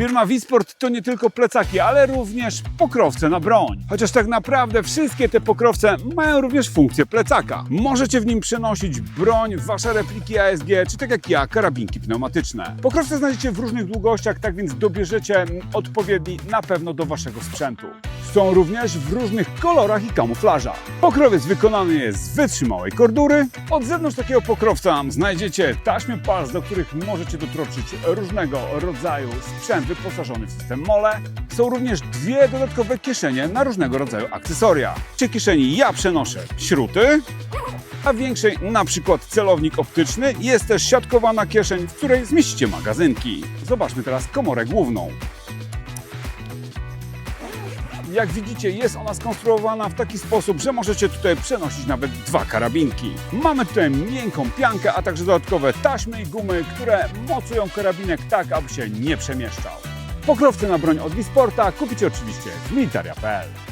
Firma Wisport to nie tylko plecaki, ale również pokrowce na broń. Chociaż tak naprawdę wszystkie te pokrowce mają również funkcję plecaka. Możecie w nim przenosić broń, wasze repliki ASG, czy tak jak ja, karabinki pneumatyczne. Pokrowce znajdziecie w różnych długościach, tak więc dobierzecie odpowiedni na pewno do waszego sprzętu. Są również w różnych kolorach i kamuflażach. Pokrowiec wykonany jest z wytrzymałej kordury. Od zewnątrz takiego pokrowca znajdziecie taśmy pas, do których możecie dotroczyć różnego rodzaju sprzęt wyposażony w system MOLE. Są również dwie dodatkowe kieszenie na różnego rodzaju akcesoria. W tej kieszeni ja przenoszę śruty, a większej na przykład celownik optyczny jest też siatkowana kieszeń, w której zmieścicie magazynki. Zobaczmy teraz komorę główną. Jak widzicie, jest ona skonstruowana w taki sposób, że możecie tutaj przenosić nawet dwa karabinki. Mamy tutaj miękką piankę, a także dodatkowe taśmy i gumy, które mocują karabinek tak, aby się nie przemieszczał. Pokrowce na broń od Wisporta kupicie oczywiście w militaria.pl.